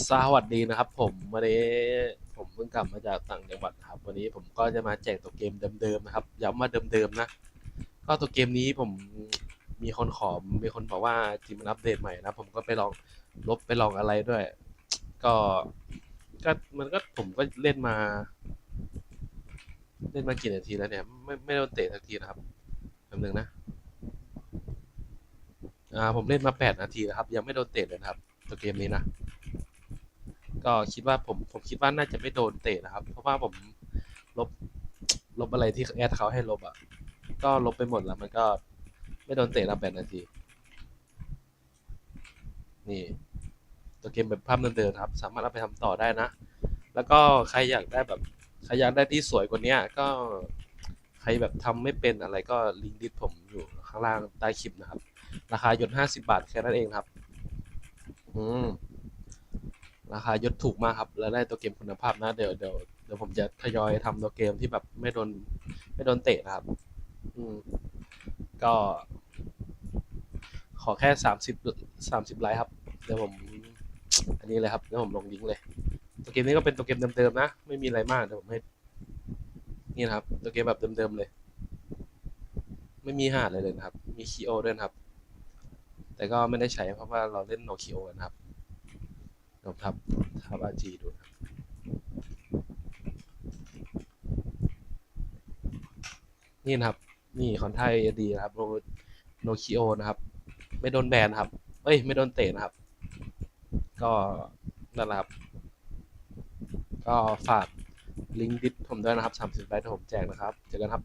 สวัสดีนะครับผมวันนี้ผมเพิ่งกลับมาจากต่างจังหวัดครับ วันนี้ผมก็จะมาแจกตัวเกมเดิมๆนะครับย้ำว่าเดิมๆนะ ก็ตัวเกมนี้ผมมีคนขอมีคนบอกว่าจริงมันอัปเดตใหม่นะ ผมก็ไปลองลบไปลองอะไรด้วย ก็ก็มันก็ผมก็เล่นมา เล่นมากี่นาทีแล้วเนี่ย ไม่ไม่โดนเตะสักทีนะครับแป๊บนึงนะอ่าผมเล่นมาแปดนาทีแล้วครับ ยังไม่โดนเตะเลยนะครับ ตัวเกมนี้นะ ก็คิดว่าผมผมคิดว่าน่าจะไม่โดนเตะนะครับ เพราะว่าผมลบลบอะไรที่แอดเขาให้ลบอะ ก็ลบไปหมดแล้ว มันก็ไม่โดนเตะแล้วแปดนาที นี่ตัวเกมแบบภาพเดิมๆครับ สามารถเอาไปทำต่อได้นะ แล้วก็ใครอยากได้แบบใครอยากได้ที่สวยกว่านี้ก็ใครแบบทำไม่เป็นอะไรก็ลิงก์ดิสผมอยู่ข้างล่างใต้คลิปนะครับ ราคาหยดห้าสิบาทแค่นั้นเองครับ อืม ราคายดถูกมากครับ แล้วได้ตัวเกมคุณภาพนะ เดี๋ยวเดี๋ยวเดี๋ยวผมจะทยอยทำตัวเกมที่แบบไม่โดนไม่โดนเตะนะครับ อืม ก็ ขอแค่สามสิบสามสิบไลค์ครับ เดี๋ยวผม อันนี้เลยครับ เดี๋ยวผมลงลิงก์เลย ตัวเกมนี้ก็เป็นตัวเกมเดิมๆนะ ไม่มีอะไรมาก เดี๋ยวผมให้ นี่นะครับ ตัวเกมแบบเดิมๆเลย ไม่มีหาดเลยเลยนะครับ มีคีโอด้วยครับ แต่ก็ไม่ได้ใช้เพราะว่าเราเล่นโนคิโอกันครับ ทับทับอาจีดูนะครับนี่นะครับ นี่คอนไทยดีนะครับโนโนคิโอนะครับ ไม่โดนแบนครับ เอ้ย ไม่โดนเตะนะครับ ก็นั่นแหละครับ ก็ฝากลิงก์ดิสผมด้วยนะครับ30ไลค์ที่ผมแจกนะครับ เจอกันครับ